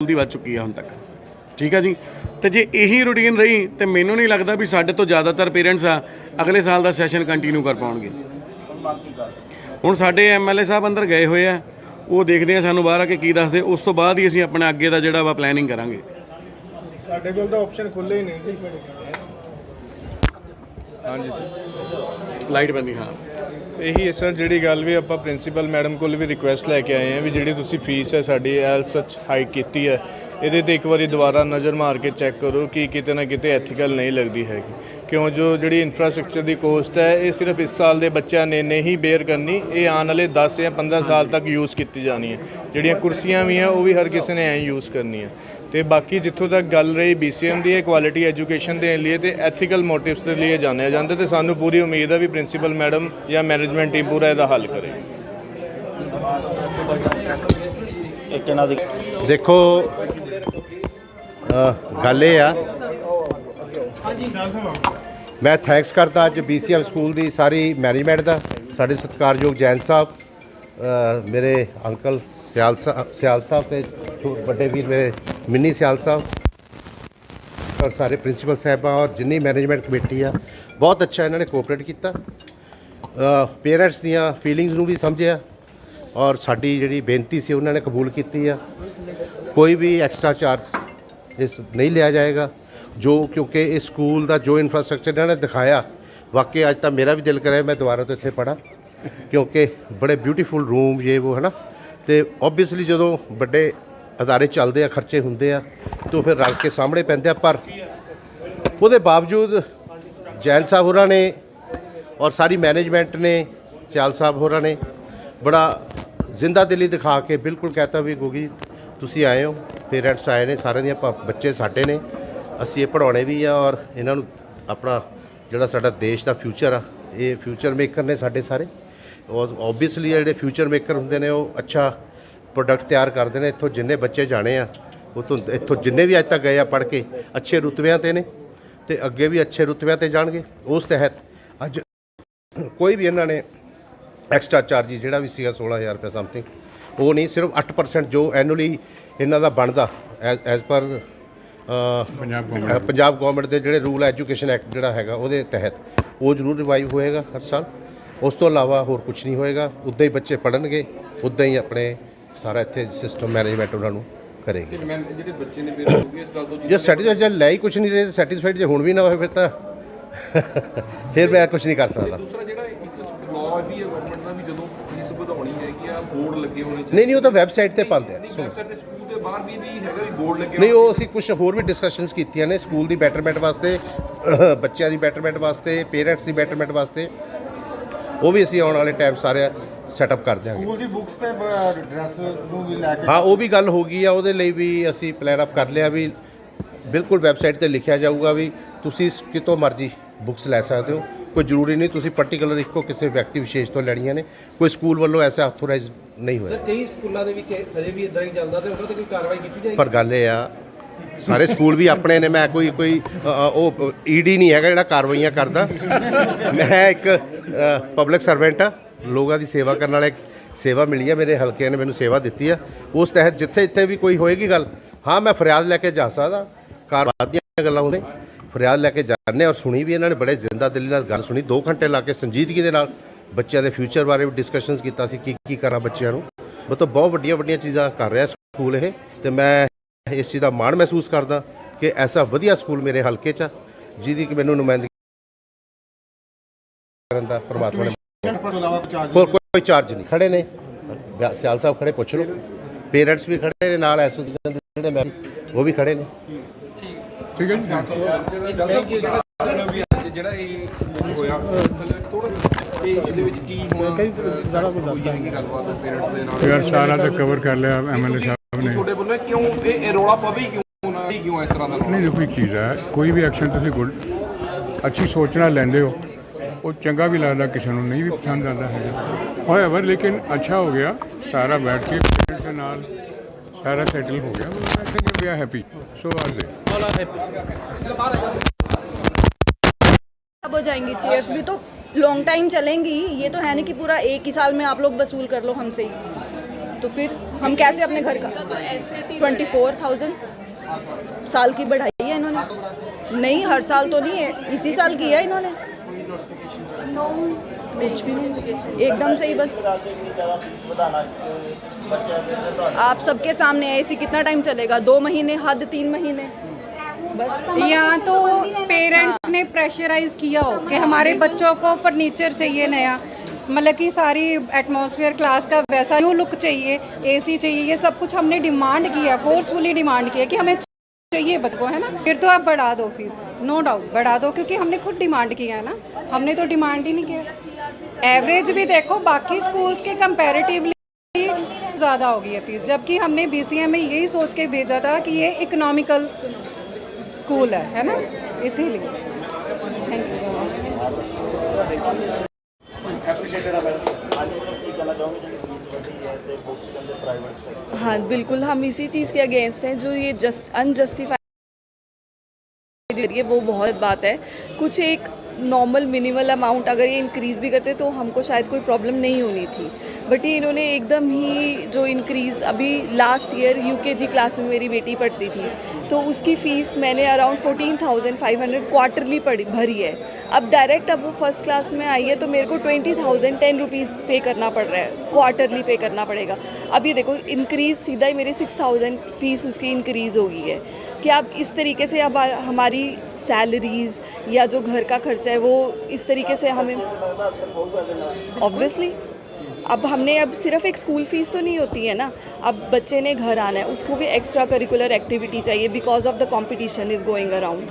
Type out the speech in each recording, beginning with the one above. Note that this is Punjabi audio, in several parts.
ਦੀ ਵੱਜ ਚੁੱਕੀ ਆ ਹੁਣ ਤੱਕ। ਠੀਕ ਆ ਜੀ? ਤੇ ਜੇ ਇਹੀ ਰੂਟੀਨ ਰਹੀ ਤੇ ਮੈਨੂੰ ਨਹੀਂ ਲੱਗਦਾ ਵੀ ਸਾਡੇ ਤੋਂ ਜ਼ਿਆਦਾਤਰ ਪੇਰੈਂਟਸ ਆ ਅਗਲੇ ਸਾਲ ਦਾ ਸੈਸ਼ਨ ਕੰਟੀਨਿਊ ਕਰ ਪਾਉਣਗੇ। ਹੁਣ ਸਾਡੇ ਐਮਐਲਏ ਸਾਹਿਬ ਅੰਦਰ ਗਏ ਹੋਏ ਆ ਉਹ ਦੇਖਦੇ ਆ ਸਾਨੂੰ ਬਾਹਰ ਆ ਕੇ ਕੀ ਦੱਸਦੇ ਉਸ ਤੋਂ ਬਾਅਦ ਹੀ ਅਸੀਂ ਆਪਣਾ ਅੱਗੇ ਦਾ ਜਿਹੜਾ ਵਾ ਪਲੈਨਿੰਗ ਕਰਾਂਗੇ। ਸਾਡੇ ਕੋਲ ਤਾਂ ਆਪਸ਼ਨ ਖੁੱਲੇ ਹੀ ਨਹੀਂ ਜੀ। ਹਾਂਜੀ ਸਰ ਲਾਈਟ ਬੰਦੀ ਹਾਂ। ਇਹੀ ਹੈ ਸਰ ਜਿਹੜੀ ਗੱਲ ਵੀ ਆਪਾਂ ਪ੍ਰਿੰਸੀਪਲ ਮੈਡਮ ਕੋਲ ਵੀ ਰਿਕੁਐਸਟ ਲੈ ਕੇ ਆਏ ਹਾਂ ਵੀ ਜਿਹੜੀ ਤੁਸੀਂ ਫੀਸ ਹੈ ਸਾਡੀ ਐਲ ਸੱਚ ਹਾਈਕ ਕੀਤੀ ਹੈ, ਇਹਦੇ ਤੇ ਇੱਕ ਵਾਰੀ ਦੁਬਾਰਾ ਨਜ਼ਰ ਮਾਰ ਕੇ ਚੈੱਕ ਕਰੋ ਕਿ ਕਿਤੇ ਨਾ ਕਿਤੇ ਐਥੀਕਲ ਨਹੀਂ ਲੱਗਦੀ ਹੈਗੀ। ਕਿਉਂ ਜੋ ਜਿਹੜੀ ਇਨਫਰਾਸਟ੍ਰਕਚਰ ਦੀ ਕੋਸਟ ਹੈ, ਇਹ ਸਿਰਫ ਇਸ ਸਾਲ ਦੇ ਬੱਚਿਆਂ ਨੇ ਨਹੀਂ ਬੇਅਰ ਕਰਨੀ, ਇਹ ਆਉਣ ਵਾਲੇ 10 ਜਾਂ 15 ਸਾਲ ਤੱਕ ਯੂਜ਼ ਕੀਤੀ ਜਾਣੀ ਹੈ। ਜਿਹੜੀਆਂ ਕੁਰਸੀਆਂ ਵੀ ਆ, ਉਹ ਵੀ ਹਰ ਕਿਸੇ ਨੇ ਐਂ ਯੂਜ਼ ਕਰਨੀ ਹੈ ਤੇ ਬਾਕੀ ਜਿੱਥੋਂ ਤੱਕ ਗੱਲ ਰਹੀ BCM ਦੀ ਇਹ ਕੁਆਲਿਟੀ ਐਜੂਕੇਸ਼ਨ ਦੇਣ ਲਈ ਤੇ ਐਥੀਕਲ ਮੋਟਿਵਸ ਦੇ ਲਈ ਜਾਣਿਆ ਜਾਂਦਾ ਤੇ ਸਾਨੂੰ ਪੂਰੀ ਉਮੀਦ ਹੈ ਵੀ ਪ੍ਰਿੰਸੀਪਲ ਮੈਡਮ ਜਾਂ ਮੈਨੇਜਮੈਂਟ ਟੀਮ ਪੂਰਾ ਇਹਦਾ ਹੱਲ ਕਰੇਗੀ ਇੱਕ ਇਹਨਾਂ ਦੀ ਦੇਖੋ ਗੱਲ ਇਹ ਆ। ਮੈਂ ਥੈਂਕਸ ਕਰਦਾ ਅੱਜ BCM ਸਕੂਲ ਦੀ ਸਾਰੀ ਮੈਨੇਜਮੈਂਟ ਦਾ ਸਾਡੇ ਸਤਿਕਾਰਯੋਗ ਜੈਨ ਸਾਹਿਬ ਮੇਰੇ ਅੰਕਲ ਸਿਆਲ ਸਾਹਿਬ ਤੇ ਛੋ- ਵੱਡੇ ਵੀਰ ਮੇਰੇ ਮਿੰਨੀ ਸਿਆਲ ਸਾਹਿਬ ਔਰ ਸਾਰੇ ਪ੍ਰਿੰਸੀਪਲ ਸਾਹਿਬਾਂ ਔਰ ਜਿੰਨੀ ਮੈਨੇਜਮੈਂਟ ਕਮੇਟੀ ਆ, ਬਹੁਤ ਅੱਛਾ ਇਹਨਾਂ ਨੇ ਕੋਆਪਰੇਟ ਕੀਤਾ। ਪੇਰੈਂਟਸ ਦੀਆਂ ਫੀਲਿੰਗਸ ਨੂੰ ਵੀ ਸਮਝਿਆ ਔਰ ਸਾਡੀ ਜਿਹੜੀ ਬੇਨਤੀ ਸੀ ਉਹਨਾਂ ਨੇ ਕਬੂਲ ਕੀਤੀ ਆ। ਕੋਈ ਵੀ ਐਕਸਟਰਾ ਚਾਰਜ ਇਸ ਨਹੀਂ ਲਿਆ ਜਾਏਗਾ। ਜੋ ਕਿਉਂਕਿ ਇਹ ਸਕੂਲ ਦਾ ਜੋ ਇਨਫਰਾਸਟ੍ਰਕਚਰ ਇਹਨਾਂ ਨੇ ਦਿਖਾਇਆ, ਵਾਕਈ ਅੱਜ ਤਾਂ ਮੇਰਾ ਵੀ ਦਿਲ ਕਰਿਆ ਮੈਂ ਦੁਬਾਰਾ ਤੋਂ ਇੱਥੇ ਪੜਾਂ ਕਿਉਂਕਿ ਬੜੇ ਬਿਊਟੀਫੁਲ ਰੂਮ ਇਹ ਉਹ ਹੈ ਨਾ ਤੇ ਆਬਵੀਅਸਲੀ ਜਦੋਂ ਵੱਡੇ ਅਦਾਰੇ ਚੱਲਦੇ ਆ, ਖਰਚੇ ਹੁੰਦੇ ਆ, ਤਾਂ ਫਿਰ ਰਲ ਕੇ ਸਾਹਮਣੇ ਪੈਂਦੇ ਆ, ਪਰ ਉਹਦੇ ਬਾਵਜੂਦ ਜੈਲ ਸਾਹਿਬ ਹੋਰਾਂ ਨੇ ਔਰ ਸਾਰੀ ਮੈਨੇਜਮੈਂਟ ਨੇ, ਸਿਆਲ ਸਾਹਿਬ ਹੋਰਾਂ ਨੇ ਬੜਾ ਜ਼ਿੰਦਾ ਦਿਲੀ ਦਿਖਾ ਕੇ ਬਿਲਕੁਲ ਕਹਤਾ ਵੀ ਗੋਗੀ ਤੁਸੀਂ ਆਏ ਹੋ, ਪੇਰੈਂਟਸ ਆਏ ਨੇ, ਸਾਰਿਆਂ ਦੀਆਂ ਬੱਚੇ ਸਾਡੇ ਨੇ, ਅਸੀਂ ਇਹ ਪੜਾਉਣੇ ਵੀ ਆ ਔਰ ਇਹਨਾਂ ਨੂੰ ਆਪਣਾ ਜਿਹੜਾ ਸਾਡਾ ਦੇਸ਼ ਦਾ ਫਿਊਚਰ ਆ, ਇਹ ਫਿਊਚਰ ਮੇਕਰ ਨੇ ਸਾਡੇ ਸਾਰੇ। ਔਰ ਆਬਵੀਅਸਲੀ ਜਿਹੜੇ ਫਿਊਚਰ ਮੇਕਰ ਹੁੰਦੇ ਨੇ, ਉਹ ਅੱਛਾ ਪ੍ਰੋਡਕਟ ਤਿਆਰ ਕਰਦੇ ਨੇ ਇੱਥੋਂ ਜਿੰਨੇ ਬੱਚੇ ਜਾਣੇ ਆ ਉਹ ਤੋਂ ਇੱਥੋਂ ਜਿੰਨੇ ਵੀ ਅੱਜ ਤੱਕ ਗਏ ਆ ਪੜ੍ਹ ਕੇ ਅੱਛੇ ਰੁਤਬਿਆਂ ਤੇ ਨੇ ਤੇ ਅੱਗੇ ਵੀ ਅੱਛੇ ਰੁਤਬਿਆਂ ਤੇ ਜਾਣਗੇ ਉਸ ਤਹਿਤ ਅੱਜ ਕੋਈ ਵੀ ਇਹਨਾਂ ਨੇ ਐਕਸਟਰਾ ਚਾਰਜ ਜਿਹੜਾ ਵੀ ਸੀਗਾ 16000 ਰੁਪਏ ਸਮਥਿੰਗ ਉਹ ਨਹੀਂ ਸਿਰਫ 8% ਜੋ ਐਨੂਅਲੀ ਇਹਨਾਂ ਦਾ ਬਣਦਾ as per Punjab Punjab government ਦੇ ਜਿਹੜੇ ਰੂਲ ਐਜੂਕੇਸ਼ਨ ਐਕਟ ਜਿਹੜਾ ਹੈਗਾ ਉਹਦੇ ਤਹਿਤ ਉਹ ਜ਼ਰੂਰ ਰਿਵਾਈਵ ਹੋਏਗਾ ਹਰ ਸਾਲ। ਉਸ ਤੋਂ ਇਲਾਵਾ ਹੋਰ ਕੁਝ ਨਹੀਂ ਹੋਏਗਾ ਉੱਦਾਂ ਹੀ ਬੱਚੇ ਪੜਨਗੇ ਉੱਦਾਂ ਹੀ ਆਪਣੇ ਸਾਰਾ ਇੱਥੇ ਸਿਸਟਮ ਮੈਨੇਜਮੈਂਟ ਉਹਨਾਂ ਨੂੰ ਕਰੇਗੀ। ਜਿਹੜੇ ਬੱਚੇ ਨੇ ਫਿਰ ਹੋਗੇ ਇਸ ਗੱਲ ਤੋਂ ਜੇ ਸੈਟੀਸਫਾਈਡ ਜੇ ਲੈ ਹੀ ਕੁਝ ਨਹੀਂ ਰਹੇ ਸੈਟੀਸਫਾਈਡ ਜੇ ਹੁਣ ਵੀ ਨਾ ਹੋਏ ਫਿਰ ਤਾਂ ਫਿਰ ਮੈਂ ਕੁਝ ਨਹੀਂ ਕਰ ਸਕਦਾ। ਦੂਸਰਾ ਜਿਹੜਾ ਇੱਕ ਲਾਅ ਵੀ ਹੈ ਗਵਰਨਮੈਂਟ ਦਾ ਵੀ ਜਦੋਂ ਫੀਸ ਵਧਾਉਣੀ ਹੈਗੀ ਆ ਬੋਰਡ ਲੱਗੇ ਹੋਣੇ ਚਾਹੀਦੇ ਨਹੀਂ ਨਹੀਂ ਉਹ ਤਾਂ ਵੈਬਸਾਈਟ ਤੇ ਪਾਉਂਦੇ ਆ ਸੁਣੋ। ਵੈਬਸਾਈਟ ਤੇ ਸਕੂਲ ਦੇ ਬਾਹਰ ਵੀ ਵੀ ਹੈਗਾ ਵੀ ਬੋਰਡ ਲੱਗੇ ਨਹੀਂ ਉਹ ਅਸੀਂ ਕੁਝ ਹੋਰ ਵੀ ਡਿਸਕਸ਼ਨਸ ਕੀਤੀਆਂ ਨੇ ਸਕੂਲ ਦੀ ਬੈਟਰਮੈਂਟ ਵਾਸਤੇ ਬੱਚਿਆਂ ਦੀ ਬੈਟਰਮੈਂਟ ਵਾਸਤੇ ਪੇਰੈਂਟਸ ਦੀ ਬੈਟਰਮੈਂਟ ਵਾਸਤੇ। ਉਹ ਵੀ ਅਸੀਂ ਆਉਣ ਵਾਲੇ ਟਾਈਮ ਸਾਰੇ ਸੈਟਅਪ ਕਰ ਦਿਆਂਗੇ। ਸਕੂਲ ਦੀ ਬੁੱਕਸ ਤੇ ਐਡਰੈਸ ਨੂੰ ਵੀ ਲੈ ਕੇ ਹਾਂ ਉਹ ਵੀ ਗੱਲ ਹੋ ਗਈ ਆ ਉਹਦੇ ਲਈ ਵੀ ਅਸੀਂ ਪਲਾਨ ਅਪ ਕਰ ਲਿਆ ਵੀ ਬਿਲਕੁਲ ਵੈਬਸਾਈਟ ਤੇ ਲਿਖਿਆ ਜਾਊਗਾ ਵੀ ਤੁਸੀਂ ਕਿਤੋਂ ਮਰਜ਼ੀ ਬੁੱਕਸ ਲੈ ਸਕਦੇ ਹੋ। ਕੋਈ ਜ਼ਰੂਰੀ ਨਹੀਂ ਤੁਸੀਂ ਪਾਰਟਿਕੂਲਰ ਇੱਕੋ ਕਿਸੇ ਵਿਅਕਤੀ ਵਿਸ਼ੇਸ਼ ਤੋਂ ਲੈਣੀਆਂ ਨੇ। ਕੋਈ ਸਕੂਲ ਵੱਲੋਂ ਐਸਾ ਆਥੋਰਾਈਜ਼ ਨਹੀਂ ਹੋਇਆ। ਸਰ ਕਈ ਸਕੂਲਾਂ ਦੇ ਵਿੱਚ ਹਜੇ ਵੀ ਇਦਾਂ ਹੀ ਚੱਲਦਾ ਤੇ ਉਹਨਾਂ ਤੇ ਕੋਈ ਕਾਰਵਾਈ ਕੀਤੀ ਜਾਏਗੀ? ਪਰ ਗੱਲ ਇਹ ਆ ਸਾਰੇ ਸਕੂਲ ਵੀ ਆਪਣੇ ਨੇ ਮੈਂ ਕੋਈ ਕੋਈ ਅ, ਅ, ਉਹ ਈਡੀ ਨਹੀਂ ਹੈਗਾ ਜਿਹੜਾ ਕਾਰਵਾਈਆਂ ਕਰਦਾ। ਮੈਂ ਇੱਕ ਪਬਲਿਕ ਸਰਵੈਂਟ ਆ। ਲੋਕਾਂ ਦੀ ਸੇਵਾ ਕਰਨ ਵਾਲੇ ਇੱਕ ਸੇਵਾ ਮਿਲੀ ਆ ਮੇਰੇ ਹਲਕੇ ਨੇ ਮੈਨੂੰ ਸੇਵਾ ਦਿੱਤੀ ਆ। ਉਸ ਤਹਿਤ ਜਿੱਥੇ ਜਿੱਥੇ ਵੀ ਕੋਈ ਹੋਏਗੀ ਗੱਲ ਹਾਂ ਮੈਂ ਫਰਿਆਦ ਲੈ ਕੇ ਜਾ ਸਕਦਾ। ਕਾਰਵਾਈ ਦੀਆਂ ਗੱਲਾਂ ਹੁੰਦੇ ਫਰਿਆਦ ਲੈ ਕੇ ਜਾਂਦੇ ਔਰ ਸੁਣੀ ਵੀ ਇਹਨਾਂ ਨੇ ਬੜੇ ਜ਼ਿੰਦਾ ਦਿਲੀ ਨਾਲ ਗੱਲ ਸੁਣੀ। 2 ਘੰਟੇ ਲਾ ਕੇ ਸੰਜੀਦਗੀ ਦੇ ਨਾਲ ਬੱਚਿਆਂ ਦੇ ਫਿਊਚਰ ਬਾਰੇ ਵੀ ਡਿਸਕਸ਼ਨਸ ਕੀਤਾ ਸੀ ਕੀ ਕੀ ਕਰਾਂ ਬੱਚਿਆਂ ਨੂੰ। ਮਤਲਬ ਬਹੁਤ ਵੱਡੀਆਂ ਵੱਡੀਆਂ ਚੀਜ਼ਾਂ ਕਰ ਰਿਹਾ ਸਕੂਲ ਇਹ। ਤੇ ਮੈਂ ਇਸ ਚੀਜ਼ ਦਾ ਮਾਣ ਮਹਿਸੂਸ ਕਰਦਾ ਕਿ ਐਸਾ ਵਧੀਆ ਸਕੂਲ ਮੇਰੇ ਹਲਕੇ 'ਚ ਆ, ਜਿਹਦੀ ਕਿ ਮੈਨੂੰ ਨੁਮਾਇੰਦਗੀ ਕਰਨ ਦਾ ਪ੍ਰਮਾਤਮਾ ਨੇ ਹੋਰ ਕੋਈ ਚਾਰਜ ਨਹੀਂ। ਖੜੇ ਨੇ। ਸਿਆਲ ਸਾਹਿਬ ਖੜੇ ਪੁੱਛ ਲਓ। ਪੇਰੈਂਟਸ ਵੀ ਖੜੇ ਨੇ ਨਾਲ ਐਸੋਸੀਏਸ਼ਨ ਦੇ ਜਿਹੜੇ ਮੈਂ ਉਹ ਵੀ ਖੜੇ ਨੇ। ਜਿਹੜਾ ਇਹ ਹੋਇਆ ਥੋੜਾ ਇਹ ਇਹਦੇ ਵਿੱਚ ਕੀ ਹੁਣ ਸਾਰਾ ਕੁਝ ਦੱਸਦਾ। ਹੈ ਗੱਲਬਾਤ ਪੇਰੈਂਟਸ ਦੇ ਨਾਲ? ਯਾਰ ਸਾਰਾ ਤਾਂ ਕਵਰ ਕਰ ਲਿਆ ਐਮਐਲਏ ਸਾਹਿਬ ਨੇ। ਤੁਹਾਡੇ ਵੱਲੋਂ ਕਿਉਂ ਇਹ ਰੌਲਾ ਪਵੇ ਹੀ ਕਿਉਂ ਨਾ ਕਿਉਂ ਇਸ ਤਰ੍ਹਾਂ ਦਾ ਰੌਲਾ? ਨਹੀਂ ਦੇਖੋ ਇੱਕ ਚੀਜ਼ ਹੈ ਕੋਈ ਵੀ ਐਕਸ਼ਨ ਤੁਸੀਂ ਗੁੱਡ ਅੱਛੀ ਸੋਚ ਨਾਲ ਲੈਂਦੇ ਹੋ ਉਹ ਚੰਗਾ ਵੀ ਲੱਗਦਾ ਕਿਸੇ ਨੂੰ ਨਹੀਂ ਵੀ ਪਸੰਦ ਆਉਂਦਾ ਹੈਗਾ ਹੋਏਵਰ ਲੇਕਿਨ ਅੱਛਾ ਹੋ ਗਿਆ ਸਾਰਾ ਬੈਠ ਕੇ parents ਦੇ ਨਾਲ ਸਾਰਾ ਸੈਟਲ ਹੋ ਗਿਆ I think we are happy so are they अब हो जाएंगी चेयर्स भी तो लॉन्ग टाइम चलेंगी ये तो है नहीं कि पूरा एक ही साल में आप लोग वसूल कर लो हमसे ही तो फिर हम कैसे अपने घर का ट्वेंटी फोर थाउजेंड साल की बढ़ाई है इन्होंने नहीं हर साल तो नहीं है इसी साल की एकदम सही बस। आप सबके सामने ऐसी कितना टाइम चलेगा? दो महीने हद तीन महीने। बस। यहाँ तो पेरेंट्स ने प्रेशराइज किया हो कि हमारे बच्चों को फर्नीचर चाहिए नया। मतलब कि सारी एटमॉस्फेयर क्लास का वैसा न्यू लुक चाहिए एसी चाहिए ये सब कुछ हमने डिमांड किया फोर्सफुली डिमांड किया कि हमें चाहिए बच्चों को है ना, फिर तो आप बढ़ा दो फ़ीस नो डाउट बढ़ा दो, क्योंकि हमने खुद डिमांड किया है ना। हमने तो डिमांड ही नहीं किया। एवरेज भी देखो, बाकी स्कूल्स के कंपैरेटिवली ज़्यादा होगी है फ़ीस जबकि हमने बी में यही सोच के भेजा था कि ये इकोनॉमिकल स्कूल है है ना? इसीलिए। थैंक यू हाँ बिल्कुल, हम इसी चीज़ के अगेंस्ट हैं, जो ये जस्ट अनजस्टिफाइड ये वो बहुत बात है। कुछ एक नॉर्मल मिनिमल अमाउंट अगर ये इंक्रीज़ भी करते तो हमको शायद कोई प्रॉब्लम नहीं होनी थी। बट ये इन्होंने एकदम ही जो इंक्रीज़ अभी लास्ट ईयर यूकेजी क्लास में मेरी बेटी पढ़ती थी तो उसकी फ़ीस मैंने around fourteen thousand five hundred quarterly भरी है। अब डायरेक्ट अब वो फ़र्स्ट क्लास में आई है तो मेरे को ट्वेंटी थाउज़ेंड टेन रुपीज़ पे करना पड़ रहा है क्वार्टरली पे करना पड़ेगा। अब ये देखो इंक्रीज़ सीधा ही मेरी सिक्स थाउज़ेंड फ़ीस उसकी इंक्रीज़ हो गई है। क्या आप इस तरीके से अब हमारी सैलरीज़ या जो घर का खर्चा है, वो इस तरीके से हमें ऑब्वियसली अब हमने अब सिर्फ़ एक स्कूल फ़ीस तो नहीं होती है ना? अब बच्चे ने घर आना है, उसको भी एक्स्ट्रा करिकुलर एक्टिविटी चाहिए because of the competition is going around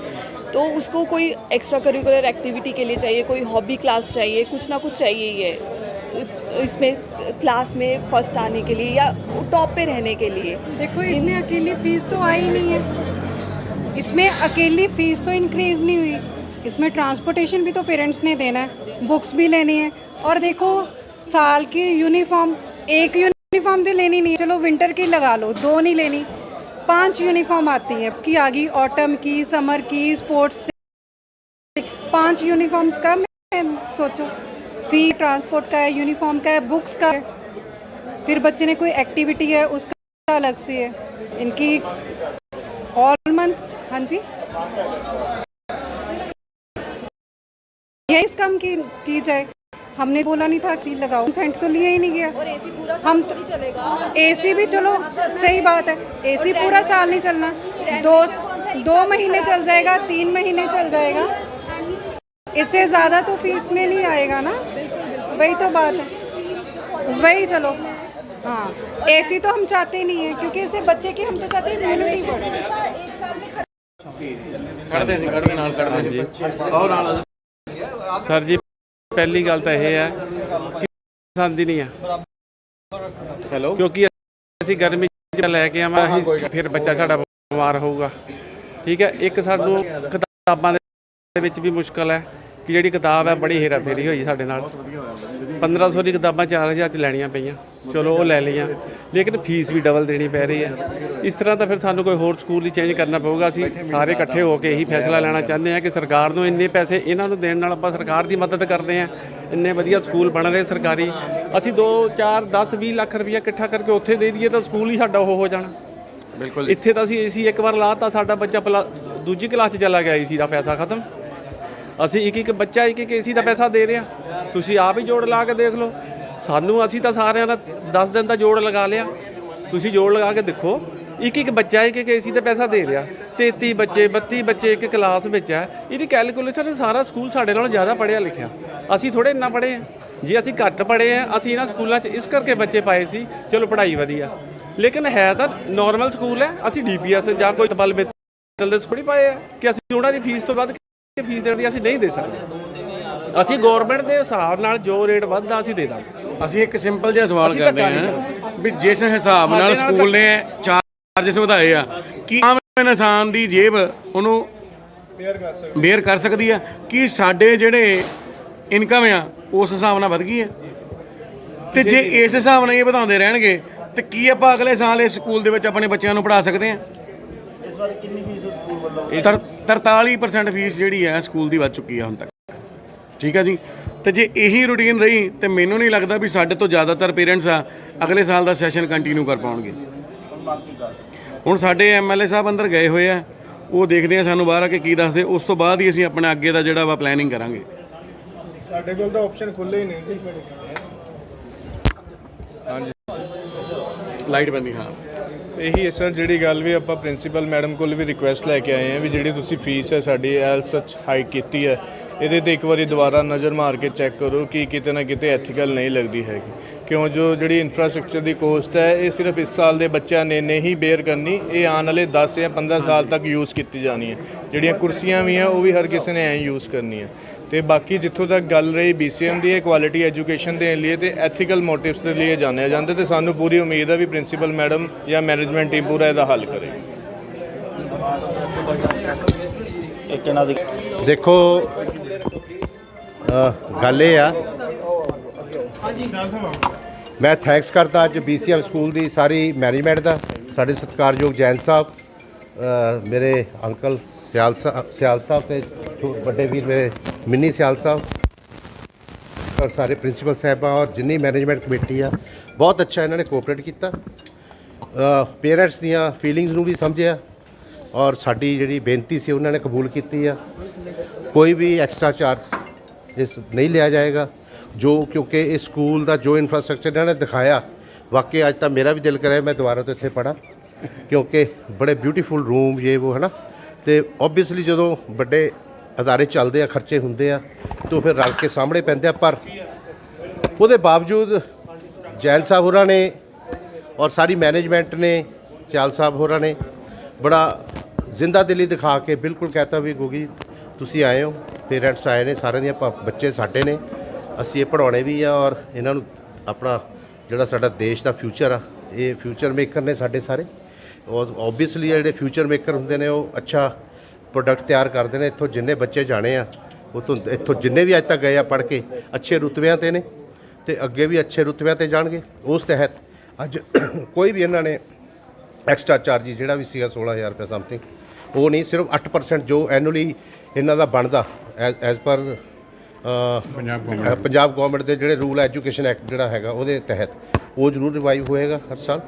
तो उसको कोई एक्स्ट्रा करिकुलर एक्टिविटी के लिए चाहिए, कोई हॉबी क्लास चाहिए, कुछ ना कुछ चाहिए ही है इसमें क्लास में फ़र्स्ट आने के लिए या टॉप पे रहने के लिए। देखो, इसमें अकेली फ़ीस तो आई नहीं है। इसमें अकेली फ़ीस तो इंक्रीज नहीं हुई। इसमें ट्रांसपोर्टेशन भी तो पेरेंट्स ने देना है बुक्स भी लेनी है। और देखो साल की यूनिफॉर्म, एक यूनिफॉर्म भी लेनी नहीं चलो विंटर की लगा लो, दो नहीं लेनी, पाँच यूनिफॉर्म आती हैं। उसकी आ गई ऑटम की समर की स्पोर्ट्स पाँच यूनिफॉर्म्स का मैं सोचो। फ़ी ट्रांसपोर्ट का है यूनिफॉर्म का है बुक्स का है। फिर बच्चे ने कोई एक्टिविटी है, उसका अलग से है। इनकी ऑल मंथ हाँ जी। ये इस कम की की जाए। हमने बोला नहीं था चीज़ लगाओ। सेंट तो लिया ही नहीं गया। और एसी पूरा साल हम तो चलेगा। एसी भी चलो सही बात है। एसी पूरा साल नहीं चलना। दो दो महीने चल जाएगा तीन महीने चल जाएगा। इससे ज़्यादा तो फ़ीस में नहीं आएगा ना? वही तो बात है। वही चलो। हाँ एसी तो हम चाहते नहीं है क्योंकि इससे बच्चे की हम तो चाहते हैं। सर जी ਪਹਿਲੀ ਗੱਲ ਤਾਂ ਇਹ ਹੈ ਕਿ ਪਸੰਦ ਹੀ ਨਹੀਂ ਹੈ ਹੈਲੋ ਕਿਉਂਕਿ ਅਸੀਂ ਗਰਮੀ ਚ ਲੈ ਕੇ ਆਵਾਂਗੇ ਫਿਰ ਬੱਚਾ ਸਾਡਾ ਬਿਮਾਰ ਹੋਊਗਾ। ਠੀਕ ਹੈ ਇੱਕ ਸਾਨੂੰ ਕਿਤਾਬਾਂ ਦੇ ਵਿੱਚ ਵੀ ਮੁਸ਼ਕਲ ਹੈ। ਕਿ ਜਿਹੜੀ ਕਿਤਾਬ ਹੈ ਬੜੀ ਹੇਰਾ ਫੇਰੀ ਹੋਈ ਸਾਡੇ ਨਾਲ। 1500 ਦੀ ਕਿਤਾਬਾਂ 4000 ਚ ਲੈਣੀਆਂ ਪਈਆਂ। ਚਲੋ ਉਹ ਲੈ ਲਈਆਂ। ਲੇਕਿਨ ਫੀਸ ਵੀ ਡਬਲ ਦੇਣੀ ਪੈ ਰਹੀ ਹੈ। ਇਸ ਤਰ੍ਹਾਂ ਤਾਂ ਫਿਰ ਸਾਨੂੰ ਕੋਈ ਹੋਰ ਸਕੂਲ ਹੀ ਚੇਂਜ ਕਰਨਾ ਪਊਗਾ। ਅਸੀਂ ਸਾਰੇ ਇਕੱਠੇ ਹੋ ਕੇ ਇਹੀ ਫੈਸਲਾ ਲੈਣਾ ਚਾਹੁੰਦੇ ਹਾਂ ਕਿ ਸਰਕਾਰ ਨੂੰ ਇੰਨੇ ਪੈਸੇ ਇਹਨਾਂ ਨੂੰ ਦੇਣ ਨਾਲ ਆਪਾਂ ਸਰਕਾਰ ਦੀ ਮਦਦ ਕਰਦੇ ਹਾਂ। ਇੰਨੇ ਵਧੀਆ ਸਕੂਲ ਬਣ ਰਹੇ ਸਰਕਾਰੀ। ਅਸੀਂ 2 4 10 20 ਲੱਖ ਰੁਪਈਆ ਇਕੱਠਾ ਕਰਕੇ ਉੱਥੇ ਦੇ ਦਈਏ ਤਾਂ ਸਕੂਲ ਹੀ ਸਾਡਾ ਉਹ ਹੋ ਜਾਣਾ। ਬਿਲਕੁਲ ਇੱਥੇ ਤਾਂ ਅਸੀਂ ਏਸੀ ਇੱਕ ਵਾਰ ਲਾਤਾ ਸਾਡਾ ਬੱਚਾ ਦੂਜੀ ਕਲਾਸ 'ਚ ਚਲਾ ਗਿਆ ਏਸੀ ਦਾ ਪੈਸਾ ਖਤਮ। ਅਸੀਂ ਇੱਕ ਇੱਕ ਬੱਚਾ, ਇੱਕ ਇੱਕ ਏਸੀ ਦਾ ਪੈਸਾ ਦੇ ਰਿਹਾ ਤੁਸੀਂ ਆਪ ਹੀ ਜੋੜ ਲਾ ਕੇ ਦੇਖ ਲਓ। ਸਾਨੂੰ, ਅਸੀਂ ਤਾਂ ਸਾਰਿਆਂ ਦਾ 10 ਦਿਨ ਦਾ ਜੋੜ ਲਗਾ ਲਿਆ। ਤੁਸੀਂ ਜੋੜ ਲਗਾ ਕੇ ਦੇਖੋ, ਇੱਕ ਇੱਕ ਬੱਚਾ, ਇੱਕ ਇੱਕ ਏਸੀ ਦਾ ਪੈਸਾ ਦੇ ਰਿਹਾ। 33 ਬੱਚੇ 32 ਬੱਚੇ, ਇੱਕ ਕਲਾਸ ਵਿੱਚ ਹੈ। ਇਹਦੀ ਕੈਲਕੂਲੇਸ਼ਨ ਸਾਰਾ ਸਕੂਲ ਸਾਡੇ ਨਾਲੋਂ ਜ਼ਿਆਦਾ ਪੜ੍ਹਿਆ ਲਿਖਿਆ। ਅਸੀਂ ਥੋੜੇ ਇੰਨਾ ਪੜ੍ਹੇ ਆ ਜੇ ਅਸੀਂ ਘੱਟ ਪੜ੍ਹੇ ਆ ਅਸੀਂ ਇਹਨਾਂ ਸਕੂਲਾਂ 'ਚ ਇਸ ਕਰਕੇ ਬੱਚੇ ਪਾਏ ਸੀ। ਚਲੋ, ਪੜ੍ਹਾਈ ਵਧੀਆ। ਲੇਕਿਨ ਹੈ ਤਾਂ ਨਾਰਮਲ ਸਕੂਲ ਹੈ। ਅਸੀਂ ਡੀਪੀਐਸ ਜਾਂ ਕੋਈ ਤਬਲ ਮਿੱਤਲ ਦੇ ਸਕੂਲ ਪਾਏ ਆ ਕਿ ਅਸੀਂ ਉਹਨਾਂ ਦੀ ਫੀਸ ਤੋਂ ਵੱਧ ਫੀਸ ਦੇਣ ਦੀ ਅਸੀਂ ਨਹੀਂ ਦੇ ਸਕਦੇ। ਅਸੀਂ ਗਵਰਨਮੈਂਟ ਦੇ ਹਿਸਾਬ ਨਾਲ ਜੋ ਰੇਟ ਵੱਧਦਾ ਅਸੀਂ ਦੇ ਦਾਂਗੇ। ਅਸੀਂ ਇੱਕ ਸਿੰਪਲ ਜਿਹਾ ਸਵਾਲ ਨਹੀਂ ਹਾਂ ਵੀ ਜਿਸ ਹਿਸਾਬ ਨਾਲ ਸਕੂਲ ਨੇ ਚਾਰजेस ਵਧਾਏ ਆ ਕੀ ਆਮ ਇਨਸਾਨ ਦੀ ਜੇਬ ਉਹਨੂੰ ਬੇਅਰ ਕਰ ਸਕਦੀ। ਆ? ਕੀ ਸਾਡੇ ਜਿਹੜੇ ਇਨਕਮ ਆ ਉਸ ਹਿਸਾਬ ਨਾਲ ਵਧ ਗਈ ਹੈ ਤੇ ਜੇ ਇਸ ਹਿਸਾਬ ਨਾਲ ਇਹ ਵਧਾਉਂਦੇ ਰਹਿਣਗੇ ਤੇ ਕੀ ਆਪਾਂ ਅਗਲੇ ਸਾਲ ਇਸ ਸਕੂਲ ਦੇ ਵਿੱਚ ਆਪਣੇ ਬੱਚਿਆਂ ਨੂੰ ਪੜ੍ਹਾ ਸਕਦੇ ਹਾਂ ਇਸ ਵਾਰ ਕਿੰਨੀ ਫੀਸ ਸਕੂਲ ਵੱਲੋਂ? ਤਰ- 43% ਫੀਸ ਜਿਹੜੀ ਹੈ ਸਕੂਲ ਦੀ ਵੱਧ ਚੁੱਕੀ ਹੈ ਹੁਣ ਤੱਕ। ਠੀਕ ਹੈ ਜੀ? ਤੇ ਜੇ ਇਹੀ ਰੂਟੀਨ ਰਹੀ ਤੇ ਮੈਨੂੰ ਨਹੀਂ ਲੱਗਦਾ ਵੀ ਸਾਡੇ ਤੋਂ ਜ਼ਿਆਦਾਤਰ ਪੇਰੈਂਟਸ ਆ ਅਗਲੇ ਸਾਲ ਦਾ ਸੈਸ਼ਨ ਕੰਟੀਨਿਊ ਕਰ ਪਾਉਣਗੇ। ਹੁਣ ਸਾਡੇ ਐਮਐਲਏ ਸਾਹਿਬ ਅੰਦਰ ਗਏ ਹੋਏ ਆ ਉਹ ਦੇਖਦੇ ਆ ਸਾਨੂੰ ਬਾਹਰ ਆ ਕੇ ਕੀ ਦੱਸਦੇ ਉਸ ਤੋਂ ਬਾਅਦ ਹੀ ਅਸੀਂ ਆਪਣਾ ਅੱਗੇ ਦਾ ਜਿਹੜਾ ਵਾ ਪਲੈਨਿੰਗ ਕਰਾਂਗੇ। ਸਾਡੇ ਕੋਲ ਤਾਂ ਆਪਸ਼ਨ ਖੁੱਲੇ ਹੀ ਨਹੀਂ ਜੀ। ਲਾਈਟ ਬੰਦੀ ਹਾਂ। ਇਹੀ ਹੈ ਸਰ ਜਿਹੜੀ ਗੱਲ ਵੀ ਆਪਾਂ ਪ੍ਰਿੰਸੀਪਲ ਮੈਡਮ ਕੋਲ ਵੀ ਰਿਕੁਐਸਟ ਲੈ ਕੇ ਆਏ ਹਾਂ ਵੀ ਜਿਹੜੀ ਤੁਸੀਂ ਫੀਸ ਹੈ ਸਾਡੀ ਐਲ ਸੱਚ ਹਾਈਕ ਕੀਤੀ ਹੈ। ਇਹਦੇ ਤੇ ਇੱਕ ਵਾਰੀ ਦੁਬਾਰਾ ਨਜ਼ਰ ਮਾਰ ਕੇ ਚੈੱਕ ਕਰੋ ਕਿ ਕਿਤੇ ਨਾ ਕਿਤੇ ਐਥੀਕਲ ਨਹੀਂ ਲੱਗਦੀ ਹੈਗੀ। ਕਿਉਂ? ਜੋ ਜਿਹੜੀ ਇਨਫਰਾਸਟ੍ਰਕਚਰ ਦੀ ਕੋਸਟ ਹੈ, ਇਹ ਸਿਰਫ ਇਸ ਸਾਲ ਦੇ ਬੱਚਿਆਂ ਨੇ ਨਹੀਂ ਬੇਅਰ ਕਰਨੀ, ਇਹ ਆਉਣ ਵਾਲੇ 10 ਜਾਂ 15 ਸਾਲ ਤੱਕ ਯੂਜ਼ ਕੀਤੀ ਜਾਣੀ ਹੈ। ਜਿਹੜੀਆਂ ਕੁਰਸੀਆਂ ਵੀ ਆ, ਉਹ ਵੀ ਹਰ ਕਿਸੇ ਨੇ ਐਂ ਯੂਜ਼ ਕਰਨੀ ਹੈ ਤੇ ਬਾਕੀ ਜਿੱਥੋਂ ਤੱਕ ਗੱਲ ਰਹੀ BCM ਦੀ ਇਹ ਕੁਆਲਿਟੀ ਐਜੂਕੇਸ਼ਨ ਦੇ ਲਈ ਤੇ ਐਥੀਕਲ ਮੋਟਿਵਸ ਦੇ ਲਈ ਜਾਣਿਆ ਜਾਂਦਾ ਤੇ ਸਾਨੂੰ ਪੂਰੀ ਉਮੀਦ ਹੈ ਵੀ ਪ੍ਰਿੰਸੀਪਲ ਮੈਡਮ ਜਾਂ ਮੈਨੇਜਮੈਂਟ ਟੀਮ ਪੂਰਾ ਇਹਦਾ ਹੱਲ ਕਰੇਗੀ ਇੱਕ ਇਹਨਾਂ ਦੀ ਦੇਖੋ ਗੱਲ ਇਹ ਆ। ਮੈਂ ਥੈਂਕਸ ਕਰਦਾ ਅੱਜ BCM ਸਕੂਲ ਦੀ ਸਾਰੀ ਮੈਨੇਜਮੈਂਟ ਦਾ ਸਾਡੇ ਸਤਿਕਾਰਯੋਗ ਜੈਨ ਸਾਹਿਬ ਮੇਰੇ ਅੰਕਲ ਸਿਆਲ ਸਾਹਿਬ ਸਿਆਲ ਸਾਹਿਬ ਤੇ ਵੱਡੇ ਵੀਰ ਮੇਰੇ ਮਿੰਨੀ ਸਿਆਲ ਸਾਹਿਬ ਔਰ ਸਾਰੇ ਪ੍ਰਿੰਸੀਪਲ ਸਾਹਿਬਾਂ ਔਰ ਜਿੰਨੀ ਮੈਨੇਜਮੈਂਟ ਕਮੇਟੀ ਆ, ਬਹੁਤ ਅੱਛਾ ਇਹਨਾਂ ਨੇ ਕੋਆਪਰੇਟ ਕੀਤਾ। ਪੇਰੈਂਟਸ ਦੀਆਂ ਫੀਲਿੰਗਸ ਨੂੰ ਵੀ ਸਮਝਿਆ ਔਰ ਸਾਡੀ ਜਿਹੜੀ ਬੇਨਤੀ ਸੀ ਉਹਨਾਂ ਨੇ ਕਬੂਲ ਕੀਤੀ ਆ। ਕੋਈ ਵੀ ਐਕਸਟਰਾ ਚਾਰਜ ਇਸ ਨਹੀਂ ਲਿਆ ਜਾਏਗਾ। ਜੋ ਕਿਉਂਕਿ ਇਹ ਸਕੂਲ ਦਾ ਜੋ ਇਨਫਰਾਸਟ੍ਰਕਚਰ ਇਹਨਾਂ ਨੇ ਦਿਖਾਇਆ, ਵਾਕਈ ਅੱਜ ਤਾਂ ਮੇਰਾ ਵੀ ਦਿਲ ਕਰਿਆ ਮੈਂ ਦੁਬਾਰਾ ਤੋਂ ਇੱਥੇ ਪੜਾਂ ਕਿਉਂਕਿ ਬੜੇ ਬਿਊਟੀਫੁਲ ਰੂਮ ਇਹ ਉਹ ਨਾ ਤੇ ਓਬਵੀਅਸਲੀ ਜਦੋਂ ਵੱਡੇ ਅਦਾਰੇ ਚੱਲਦੇ ਆ, ਖਰਚੇ ਹੁੰਦੇ ਆ, ਤਾਂ ਫਿਰ ਰਲ ਕੇ ਸਾਹਮਣੇ ਪੈਂਦੇ ਆ, ਪਰ ਉਹਦੇ ਬਾਵਜੂਦ ਜੈਲ ਸਾਹਿਬ ਹੋਰਾਂ ਨੇ ਔਰ ਸਾਰੀ ਮੈਨੇਜਮੈਂਟ ਨੇ ਚਾਲ ਸਾਹਿਬ ਹੋਰਾਂ ਨੇ ਬੜਾ ਜ਼ਿੰਦਾ ਦਿਲੀ ਦਿਖਾ ਕੇ ਬਿਲਕੁਲ ਕਹਤਾ ਵੀ ਗੋਗੀ ਤੁਸੀਂ ਆਏ ਹੋ, ਪੇਰੈਂਟਸ ਆਏ ਨੇ, ਸਾਰਿਆਂ ਦੀਆਂ ਬੱਚੇ ਸਾਡੇ ਨੇ, ਅਸੀਂ ਇਹ ਪੜਾਉਣੇ ਵੀ ਆ ਔਰ ਇਹਨਾਂ ਨੂੰ ਆਪਣਾ ਜਿਹੜਾ ਸਾਡਾ ਦੇਸ਼ ਦਾ ਫਿਊਚਰ ਆ, ਇਹ ਫਿਊਚਰ ਮੇਕਰ ਨੇ ਸਾਡੇ ਸਾਰੇ, ਔਰ ਓਬਵੀਅਸਲੀ ਜਿਹੜੇ ਫਿਊਚਰ ਮੇਕਰ ਹੁੰਦੇ ਨੇ ਉਹ ਅੱਛਾ ਪ੍ਰੋਡਕਟ ਤਿਆਰ ਕਰਦੇ ਨੇ ਇੱਥੋਂ ਜਿੰਨੇ ਬੱਚੇ ਜਾਣੇ ਆ ਉਹ ਤੋਂ ਇੱਥੋਂ ਜਿੰਨੇ ਵੀ ਅੱਜ ਤੱਕ ਗਏ ਆ ਪੜ੍ਹ ਕੇ ਅੱਛੇ ਰੁਤਬਿਆਂ ਤੇ ਨੇ ਤੇ ਅੱਗੇ ਵੀ ਅੱਛੇ ਰੁਤਬਿਆਂ ਤੇ ਜਾਣਗੇ। ਉਸ ਤਹਿਤ ਅੱਜ ਕੋਈ ਵੀ ਇਹਨਾਂ ਨੇ ਐਕਸਟਰਾ ਚਾਰਜ ਜਿਹੜਾ ਵੀ ਸੀਗਾ 16000 ਰੁਪਏ ਸਮਥਿੰਗ ਉਹ ਨਹੀਂ ਸਿਰਫ 8% ਜੋ ਐਨੂਅਲੀ ਇਹਨਾਂ ਦਾ ਬਣਦਾ ਐਜ਼ ਪਰ ਪੰਜਾਬ ਗਵਰਨਮੈਂਟ ਦੇ ਜਿਹੜੇ ਰੂਲ ਐਜੂਕੇਸ਼ਨ ਐਕਟ ਜਿਹੜਾ ਹੈਗਾ ਉਹਦੇ ਤਹਿਤ ਉਹ ਜ਼ਰੂਰ ਰਿਵਾਈਵ ਹੋਏਗਾ ਹਰ ਸਾਲ।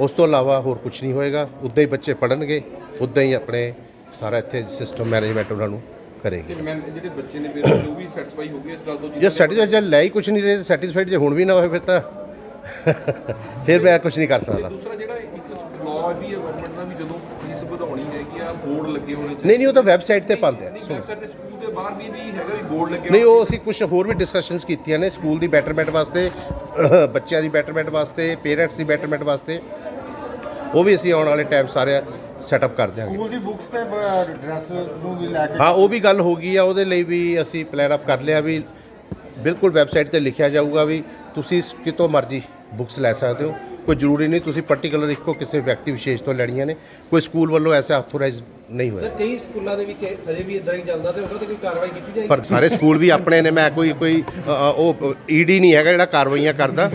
ਉਸ ਤੋਂ ਇਲਾਵਾ ਹੋਰ ਕੁਝ ਨਹੀਂ ਹੋਏਗਾ ਉੱਦਾਂ ਹੀ ਬੱਚੇ ਪੜਨਗੇ ਉੱਦਾਂ ਹੀ ਆਪਣੇ ਸਾਰਾ ਇੱਥੇ ਸਿਸਟਮ ਮੈਨੇਜਮੈਂਟ ਉਹਨਾਂ ਨੂੰ ਕਰੇਗੀ। ਤੇ ਮੈਂ ਜਿਹੜੇ ਬੱਚੇ ਨੇ ਪੇਰੈਂਟਸ ਉਹ ਵੀ ਸੈਟੀਸਫਾਈ ਹੋ ਗਏ ਇਸ ਗੱਲ ਤੋਂ ਜੀ? ਸੈਟੀਸਫਾਈਡ ਜੇ ਲੈ ਹੀ ਕੁਝ ਨਹੀਂ ਰਹੇ ਸੈਟੀਸਫਾਈਡ ਜੇ ਹੁਣ ਵੀ ਨਾ ਹੋਏ ਫਿਰ ਤਾਂ ਫਿਰ ਮੈਂ ਕੁਝ ਨਹੀਂ ਕਰ ਸਕਦਾ। ਦੂਸਰਾ ਜਿਹੜਾ ਇੱਕ ਲਾਅ ਵੀ ਹੈ ਗਵਰਨਮੈਂਟ ਦਾ ਵੀ ਜਦੋਂ ਫੀਸ ਵਧਾਉਣੀ ਹੈਗੀ ਆ ਬੋਰਡ ਲੱਗੇ ਹੋਣੇ ਚਾਹੀਦੇ। ਨਹੀਂ ਨਹੀਂ ਉਹ ਤਾਂ ਵੈਬਸਾਈਟ ਤੇ ਪਾਉਂਦੇ ਆ ਵੈਬਸਾਈਟ ਤੇ ਸਕੂਲ ਦੇ ਬਾਹਰ ਵੀ ਵੀ ਹੈਗਾ ਵੀ ਬੋਰਡ ਲੱਗੇ ਨਹੀਂ ਉਹ ਅਸੀਂ ਕੁਝ ਹੋਰ ਵੀ ਡਿਸਕਸ਼ਨਸ ਕੀਤੀਆਂ ਨੇ ਸਕੂਲ ਦੀ ਬੈਟਰਮੈਂਟ ਵਾਸਤੇ ਬੱਚਿਆਂ ਦੀ ਬੈਟਰਮੈਂਟ ਵਾਸਤੇ ਪੇਰੈਂਟਸ ਦੀ ਬੈਟਰਮੈਂਟ ਵਾਸਤੇ। ਉਹ ਵੀ ਅਸੀਂ ਆਉਣ ਵਾਲੇ ਟਾਈਮ ਸਾਰੇ ਸੈਟਅਪ ਕਰ ਦਿਆਂਗੇ। ਸਕੂਲ ਦੀ ਬੁੱਕਸ ਤੇ ਡਰੈਸ ਨੂੰ ਵੀ ਲੈ ਕੇ ਹਾਂ ਉਹ ਵੀ ਗੱਲ ਹੋ ਗਈ ਆ ਉਹਦੇ ਲਈ ਵੀ ਅਸੀਂ ਪਲਾਨ ਅਪ ਕਰ ਲਿਆ ਵੀ ਬਿਲਕੁਲ ਵੈਬਸਾਈਟ ਤੇ ਲਿਖਿਆ ਜਾਊਗਾ ਵੀ ਤੁਸੀਂ ਕਿਤੋਂ ਮਰਜ਼ੀ ਬੁੱਕਸ ਲੈ ਸਕਦੇ ਹੋ। ਕੋਈ ਜ਼ਰੂਰੀ ਨਹੀਂ ਤੁਸੀਂ ਪਾਰਟਿਕੂਲਰ ਇੱਕੋ ਕਿਸੇ ਵਿਅਕਤੀ ਵਿਸ਼ੇਸ਼ ਤੋਂ ਲੈਣੀਆਂ ਨੇ। ਕੋਈ ਸਕੂਲ ਵੱਲੋਂ ਐਸਾ ਆਥੋਰਾਈਜ਼ ਨਹੀਂ ਹੋਇਆ। ਸਰ ਕਈ ਸਕੂਲਾਂ ਦੇ ਵਿੱਚ ਹਜੇ ਵੀ ਇਦਾਂ ਹੀ ਚੱਲਦਾ ਤੇ ਉਹਨਾਂ ਤੇ ਕੋਈ ਕਾਰਵਾਈ ਕੀਤੀ ਜਾਏਗੀ? ਪਰ ਸਾਰੇ ਸਕੂਲ ਵੀ ਆਪਣੇ ਨੇ ਮੈਂ ਕੋਈ ਕੋਈ ਅ, ਅ, ਉਹ ਈਡੀ ਨਹੀਂ ਹੈਗਾ ਜਿਹੜਾ ਕਾਰਵਾਈਆਂ ਕਰਦਾ।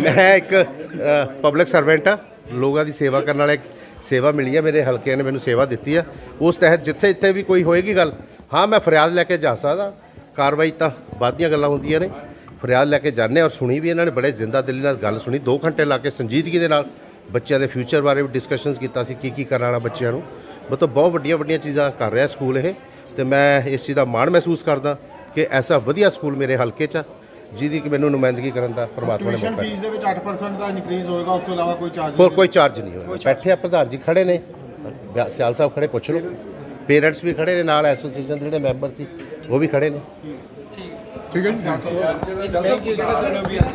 ਮੈਂ ਇੱਕ ਪਬਲਿਕ ਸਰਵੈਂਟ ਆ। ਲੋਕਾਂ ਦੀ ਸੇਵਾ ਕਰਨ ਵਾਲਾ ਇੱਕ ਸੇਵਾ ਮਿਲੀ ਹੈ ਮੇਰੇ ਹਲਕੇ ਨੇ ਮੈਨੂੰ ਸੇਵਾ ਦਿੱਤੀ ਆ। ਉਸ ਤਹਿਤ ਜਿੱਥੇ ਇੱਥੇ ਵੀ ਕੋਈ ਹੋਏਗੀ ਗੱਲ ਹਾਂ ਮੈਂ ਫਰਿਆਦ ਲੈ ਕੇ ਜਾ ਸਕਦਾ। ਕਾਰਵਾਈ ਤਾਂ ਬਾਅਦ ਦੀਆਂ ਗੱਲਾਂ ਹੁੰਦੀਆਂ ਨੇ। ਫਰਿਆਦ ਲੈ ਕੇ ਜਾਂਦੇ ਔਰ ਸੁਣੀ ਵੀ ਇਹਨਾਂ ਨੇ ਬੜੇ ਜ਼ਿੰਦਾ ਦਿਲੀ ਨਾਲ ਗੱਲ ਸੁਣੀ। 2 ਘੰਟੇ ਲਾ ਕੇ ਸੰਜੀਦਗੀ ਦੇ ਨਾਲ ਬੱਚਿਆਂ ਦੇ ਫਿਊਚਰ ਬਾਰੇ ਵੀ ਡਿਸਕਸ਼ਨਸ ਕੀਤਾ ਸੀ ਕੀ ਕੀ ਕਰਨ ਵਾਲਾ ਬੱਚਿਆਂ ਨੂੰ। ਮਤਲਬ ਬਹੁਤ ਵੱਡੀਆਂ ਵੱਡੀਆਂ ਚੀਜ਼ਾਂ ਕਰ ਰਿਹਾ ਸਕੂਲ ਇਹ। ਤੇ ਮੈਂ ਇਸ ਚੀਜ਼ ਦਾ ਮਾਣ ਮਹਿਸੂਸ ਕਰਦਾ ਕਿ ਐਸਾ ਵਧੀਆ ਸਕੂਲ ਮੇਰੇ ਹਲਕੇ 'ਚ ਆ, ਜਿਹਦੀ ਕਿ ਮੈਨੂੰ ਨੁਮਾਇੰਦਗੀ ਕਰਨ ਦਾ ਪ੍ਰਮਾਤਮਾ ਨੇ ਟਿਊਸ਼ਨ ਮੌਕਾ ਫੀਸ ਦੇ ਵਿੱਚ 8% ਦਾ ਇਨਕਰੀਜ਼ ਹੋਏਗਾ ਉਸ ਤੋਂ ਇਲਾਵਾ ਕੋਈ ਚਾਰਜ ਹੋਰ ਕੋਈ ਚਾਰਜ ਨਹੀਂ ਹੋਏਗਾ ਬੈਠੇ ਆ ਪ੍ਰਧਾਨ ਜੀ ਖੜੇ ਨੇ ਬਿਆ- ਸਿਆਲ ਸਾਹਿਬ ਖੜੇ ਪੁੱਛ ਲਓ ਪੇਰੈਂਟਸ ਵੀ ਖੜੇ ਨੇ ਨਾਲ ਐਸੋਸੀਏਸ਼ਨ ਦੇ ਜਿਹੜੇ ਮੈਂਬਰ ਸੀ ਉਹ ਵੀ ਖੜੇ ਨੇ ਠੀਕ ਹੈ ਜੀ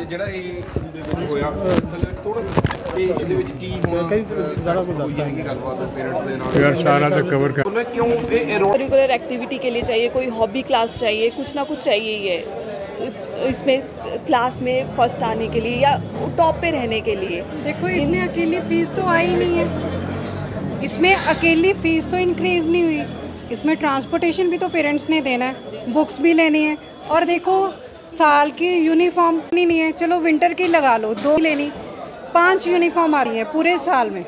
ਜਿਹੜਾ ਇਹ ਹੋਇਆ ਥੋੜਾ ਇਹ ਇਹਦੇ ਵਿੱਚ ਕੀ ਹੁਣ ਸਾਰਾ ਕੁਝ ਹੋਈ ਹੈਗੀ ਗੱਲਬਾਤ ਪੇਰੈਂਟਸ ਦੇ ਨਾਲ ਯਾਰ ਸਾਰਾ ਤਾਂ कवर कर ਉਹਨੇ ਕਿਉਂ ਇਹ ਇਹ करिकुलर एक्टिविटी के लिए चाहिए कोई हॉबी क्लास चाहिए कुछ ना कुछ चाहिए ही है इस- इसमें क्लास में फ़र्स्ट आने के लिए या टॉप पे रहने के लिए। देखो इसमें अकेली फ़ीस तो आई नहीं है। इसमें अकेली फ़ीस तो इंक्रीज नहीं हुई। इसमें ट्रांसपोर्टेशन भी तो पेरेंट्स ने देना है बुक्स भी लेनी है। और देखो साल की यूनिफॉर्म नहीं है। चलो विंटर की लगा लो दो लेनी। पाँच यूनिफॉर्म आ रही है पूरे साल में।